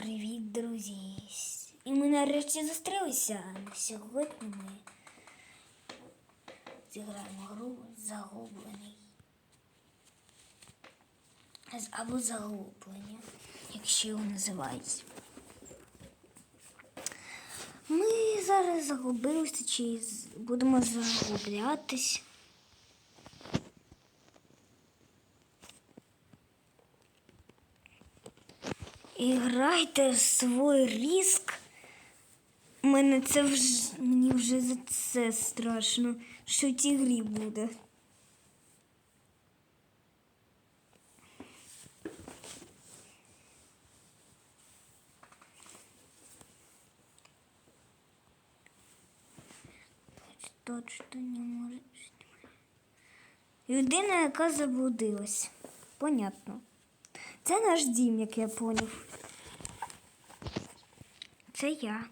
Привіт, друзі! І ми нарешті зустрілися. Сьогодні ми зіграємо гру загублений. Або загублення, якщо його називається. Ми зараз загубилися чи будемо загублятись. І грайте в свій риск. Мене це вже мені вже за це страшно, що в цій грі буде. Точно не може. Людина, яка заблудилась. Понятно. Це наш дім, як я поняв. Це я.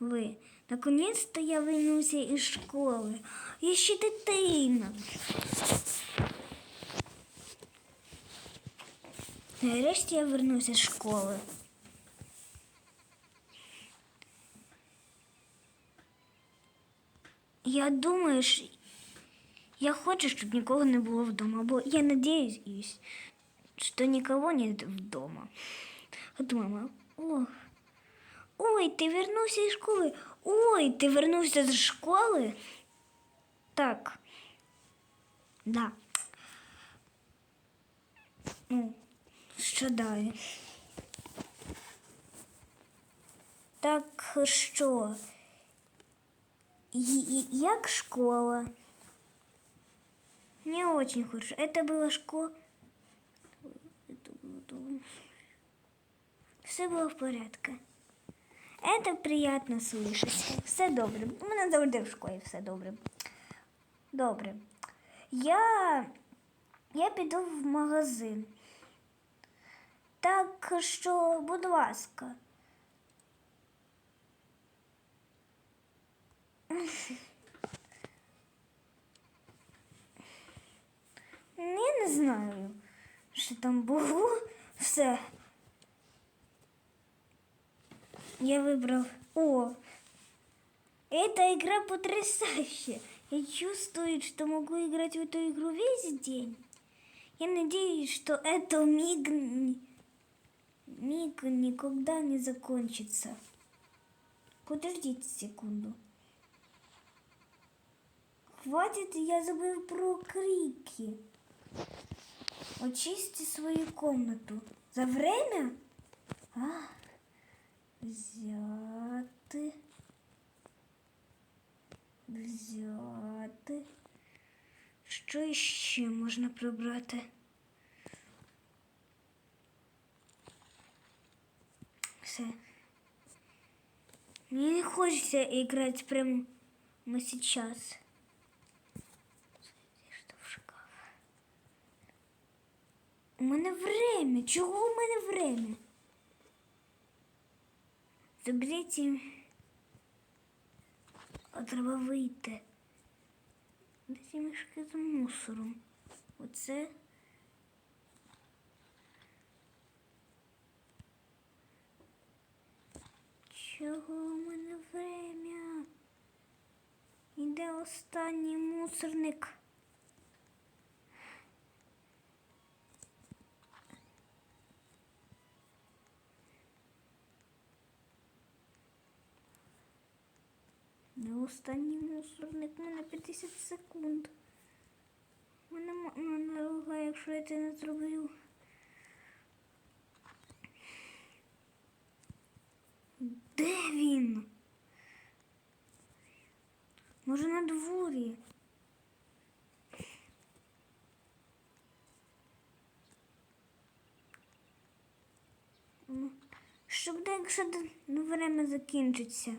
Ви. Наконець-то я вернувся із школи. Я ще дитина. Нарешті я вернувся з школи. Я думаю, що я хочу, щоб нікого не було вдома, бо я надіюсь, що нікого нет вдома. От мама, о, ой, ти вернувся із школи. Ой, ти вернувся з школи? Так. Да. Ну, що далі? Так що? Як школа? Не очень хорошо. Это была школа. Это было дома. Все було в порядку. Это приятно слышать. Все добре. У мене завжди в школі все добре. Добре. Я, я піду в магазин. Так що, будь ласка. Я не знаю, що там було. Все. Я выбрал. О, эта игра потрясающая. Я чувствую, что могу играть в эту игру весь день. Я надеюсь, что это миг, миг никогда не закончится. Подождите секунду. Хватит, я забыл про крики. Очисти свою комнату. За время? А, взяти. Взяти. Що ще можна прибрати? Все. Мені не хочеться играть прямо сейчас. У мене время. Чого у мене время? Заберіть. А треба вийти. Де ці мішки з мусором? Оце. Чого у мене время? Іде останній мусорник. Не останній мусорник, мене 50 секунд. Мене мама якщо я це не зроблю. Де він? Може на дворі? Ну, Що буде, якщо ну, время закінчиться?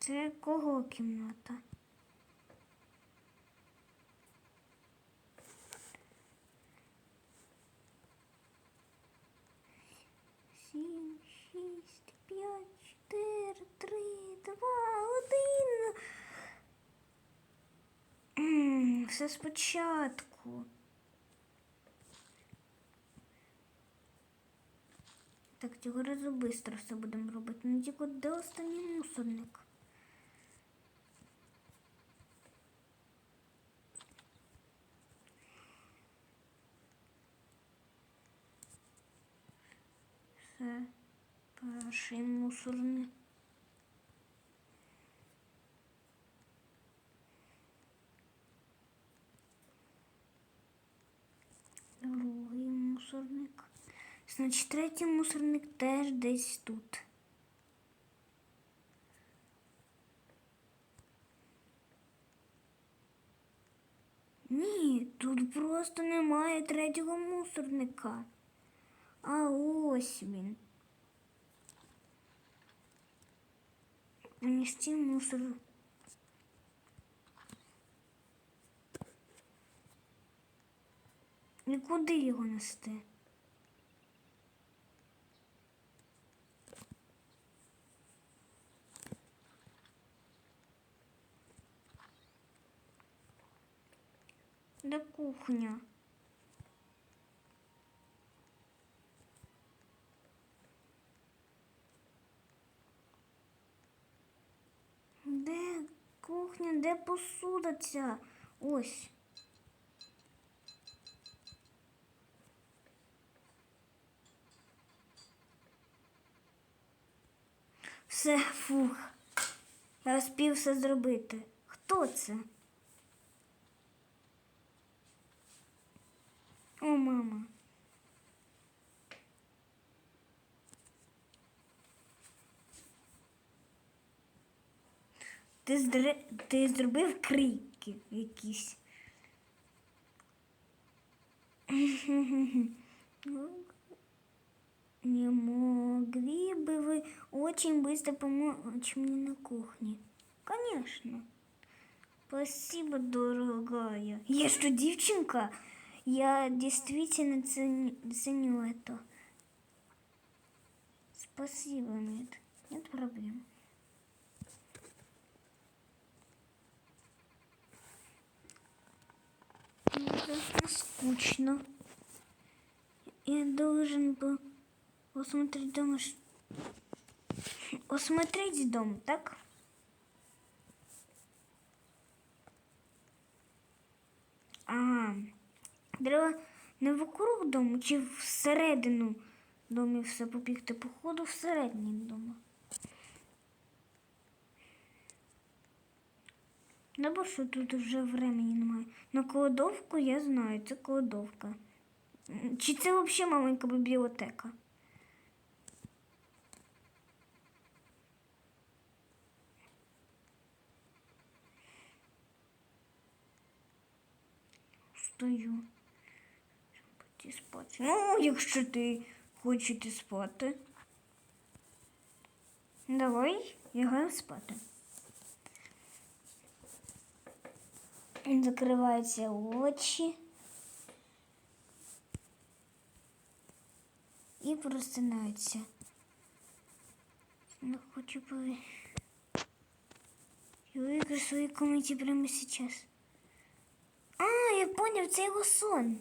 Це кого кімната? Сім, шість, п'ять, чотири, три, два, один. все спочатку. Так, цього разу швидко все будемо робити. Ну тільки де останній мусорник? Це перший мусорник. Другий мусорник. Значить, третій мусорник теж десь тут. Ні, тут просто немає третього мусорника. А ось він. Нести мусор. І куди його нести? Де кухня? Де кухня, де посуда ця? Ось. Все, фух. Я успів все зробити. Хто це? О, мама. Ти, здре... ти зробив крики якісь. Не могли бы вы очень быстро помочь мне на кухне? Конечно. Спасибо, дорогая. Я что, девчонка? Я действительно ценю, ценю это. Спасибо, нет. Нет проблем. Ужасно скучно. Я должен был осмотреть дом. ш- Осмотреть дом, так? А, треба не вокруг дому, чи всередину домі все побігти, походу всередині дому. Не бо що тут вже времени немає. На кладовку я знаю, це кладовка. Чи це взагалі маленька бібліотека? Стою. Піти спати. Ну, якщо ти хочеш спати. Давай, лягаю спати. Закриваються очі. І просинаються. Не хочу пові. Я виграю в комнаті прямо сейчас. А, я поняв, це його сон.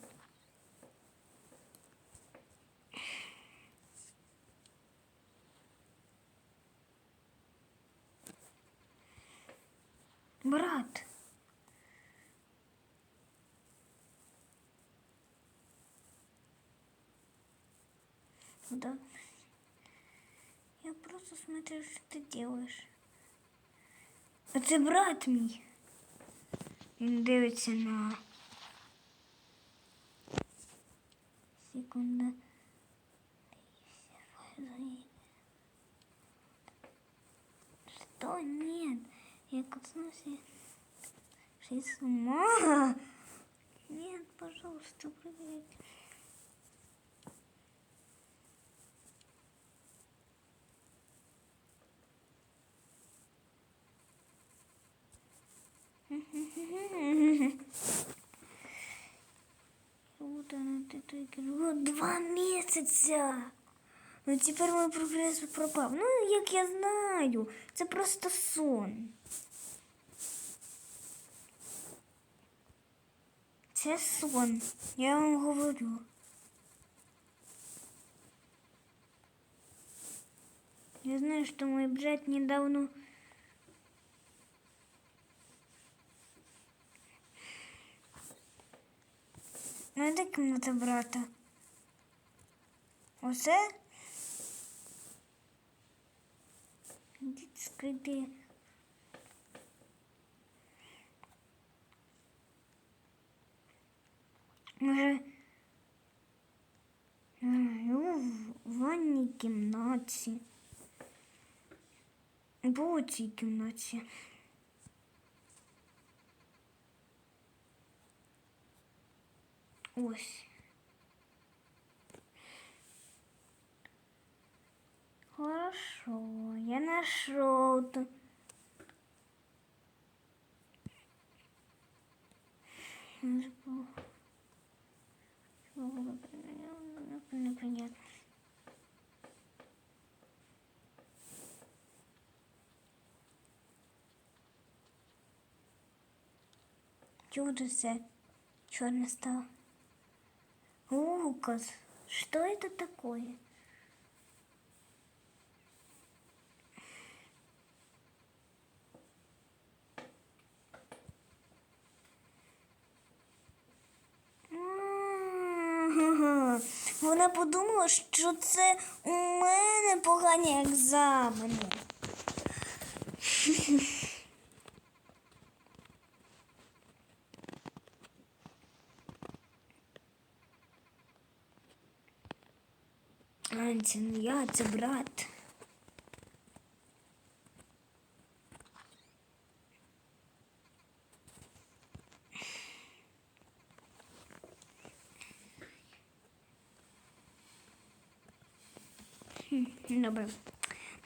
Брат. Да. Я просто смотрю, что ты делаешь. А це брат мій. Він дивиться на. Секунда. Что? Нет. Я коснулся. Шесть с ума. Нет, пожалуйста, проверь. місяця. Ну тепер мій прогрес пропав. Ну, як я знаю, це просто сон. Це сон, я вам говорю. Я знаю, что мой брат недавно Ну, де кімната брата? Оце? Скриди. Може, ну, в ванній кімнаті. Або у цій кімнаті. Ось. Хорошо, я нашел. Непонятно. Же все черно стало? Лукас, что это такое? Вона подумала, що це у мене погані екзамени. Не я, це брат. Хм, Добре.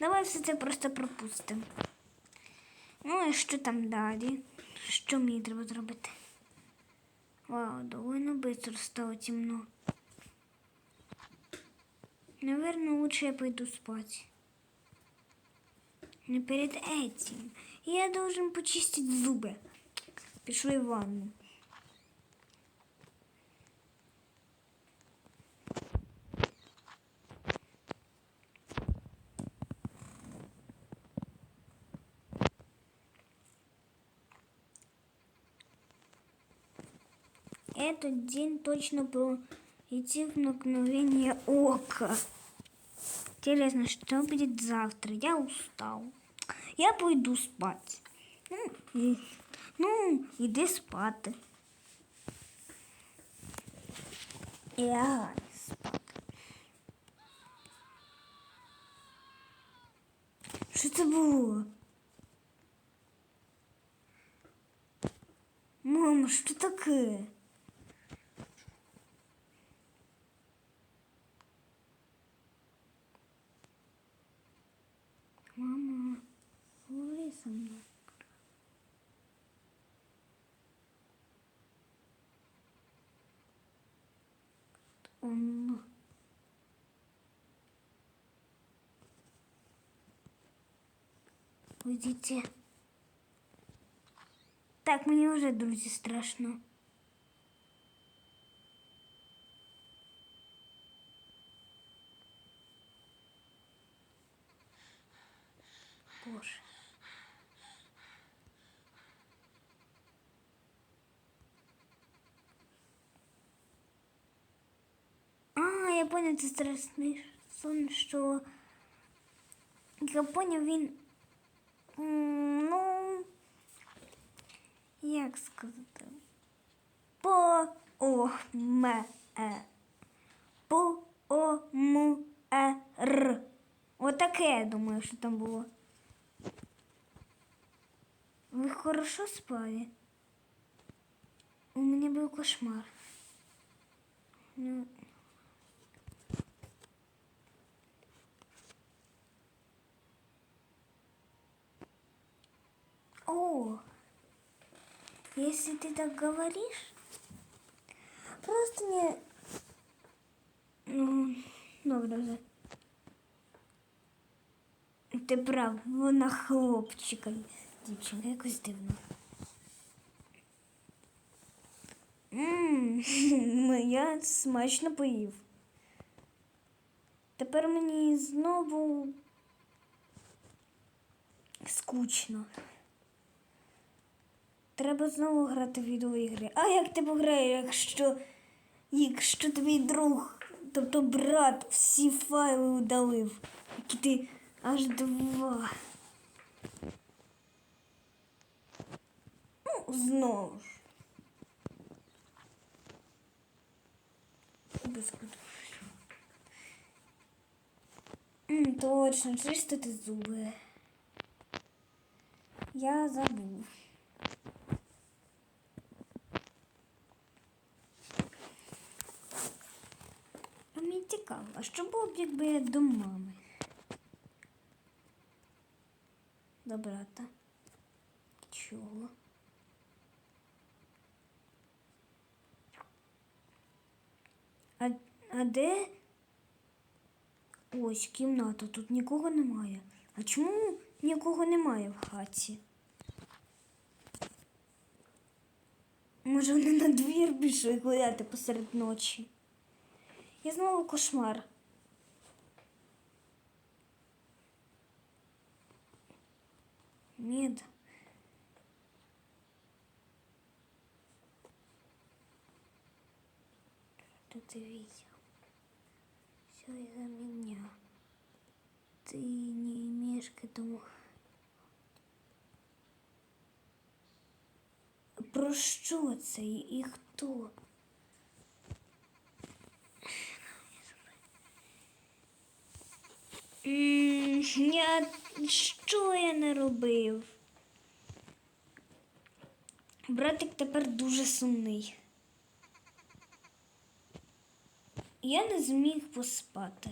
Давай все це просто пропустимо. Ну і що там далі? Що мені треба зробити? Вау, довольно быстро стало темно. Наверное, лучше я пойду спать. Но перед этим я должен почистить зубы. Пішли в ванну. Этот день точно был идти в мгновение ока. Интересно, что будет завтра? Я устал. Я пойду спать. Ну, і, ну іди спати. Я спати. Що це було? Мама, що таке? Уйдите. Так, мені вже, друзі, страшно. Боже. А, я поняв, це страшний сон, що я поняв він. Ну, як сказати? По о м е. По о м е р. Отаке, я думаю, що там було. Вы хорошо спали? У меня был кошмар. Ну, если ты так говоришь, просто не... Ну, добре. Ти прав, вона хлопчика. Дівчинка якось дивно. Ммм, я смачно поїв. Тепер мені знову скучно. Треба знову грати в відеоігри. А як ти пограєш, якщо, якщо твій друг, тобто брат, всі файли удалив, які ти аж два. Ну, знову ж. М, Точно, чистити зуби. Я забув. А мені цікаво, а що було б, якби я до мами? До брата. Чого? А, а де? Ось кімната, тут нікого немає. А чому нікого немає в хаті? Може, вони на двір пішли гуляти посеред ночі? І знову кошмар. Мід. Что ты видел? Все из-за меня. Ты не имеешь к этому... Про що це і і хто? Я що я не робив? Братик тепер дуже сумний. Я не зміг поспати.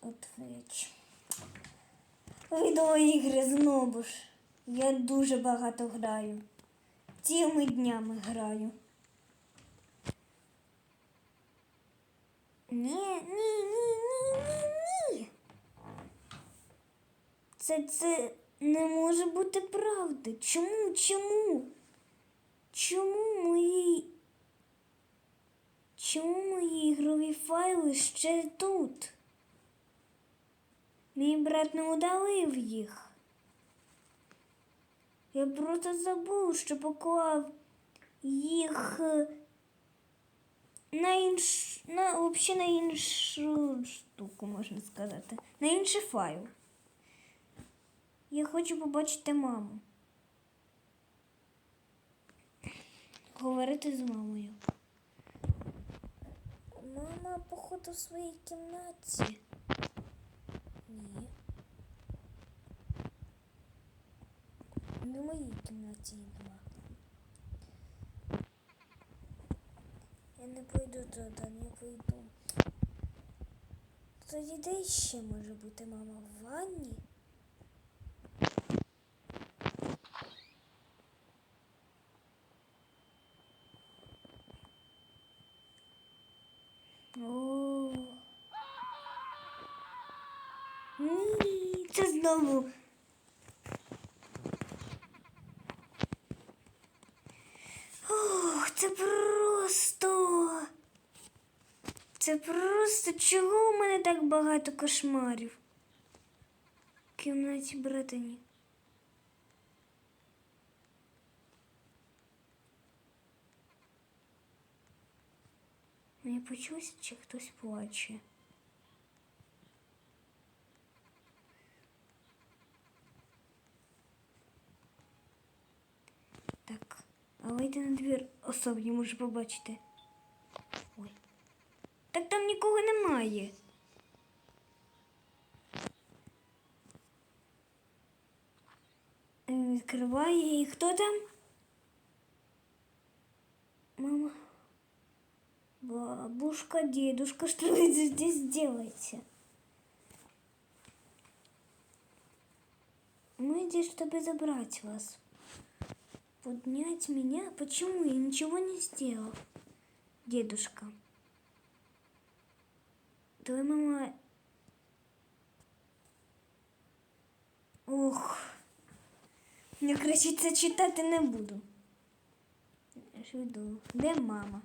Тут річ. Відеоігри знову ж. Я дуже багато граю. Цілими днями граю. Ні, ні, ні, ні, ні, ні. Це, це не може бути правди. Чому? Чому? Чому мої. Чому мої ігрові файли ще тут? Мій брат не удалив їх. Я просто забув, що поклав їх е, на інш... на, взагалі на іншу штуку, можна сказати. На інший файл. Я хочу побачити маму. Говорити з мамою. Мама, походу, в своїй кімнаті. Ні. Не в моїй кімнаті її нема. Я не пойду туди, не пойду. Тоді де ще може бути мама в ванні? О. Ні, це знову. Ох, це просто. Це просто чого у мене так багато кошмарів? В кімнаті братані. Мені почулося, чи хтось плаче. Так, а вийти на двір особні можу побачити. Ой. Так там нікого немає. Е, Відкриває і хто там? Мама. Бабушка, дедушка, что вы здесь делаете? Мы здесь, чтобы забрать вас. Поднять меня? Почему? Я ничего не сделал. Дедушка. отримаємо. Ох, я краще це читати не буду. Де мама?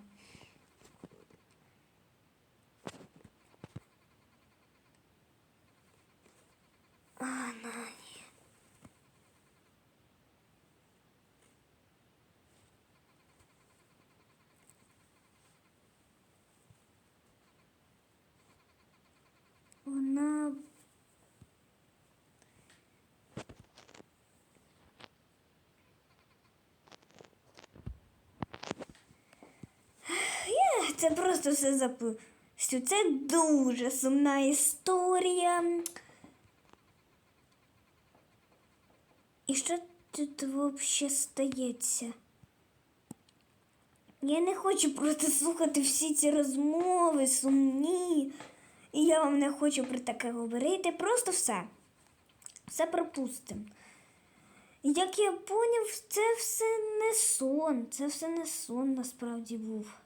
Це просто все запустю. Це дуже сумна історія. І що тут взагалі стається? Я не хочу просто слухати всі ці розмови сумні. І я вам не хочу про таке говорити. Просто все. Все пропустимо. Як я поняв, це все не сон. Це все не сон насправді був.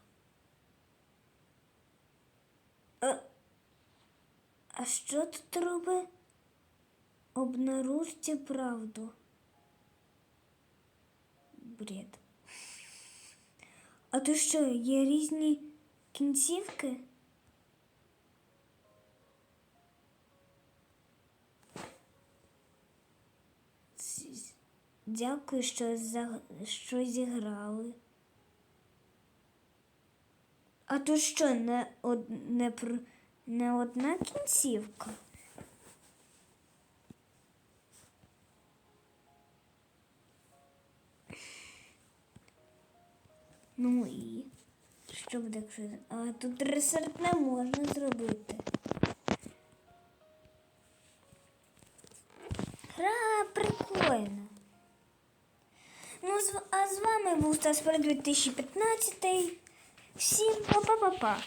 А, що тут робить? Обнаружте правду. Бред. А то що, є різні кінцівки? Дякую, що, за... що зіграли. А то що, не, од... не, пр... не одна кінцівка? Ну і що буде, якщо. А тут ресерт не можна зробити. Гра прикольна. Ну, а з вами був Стас Перед 2015. Всім па-па-па-па.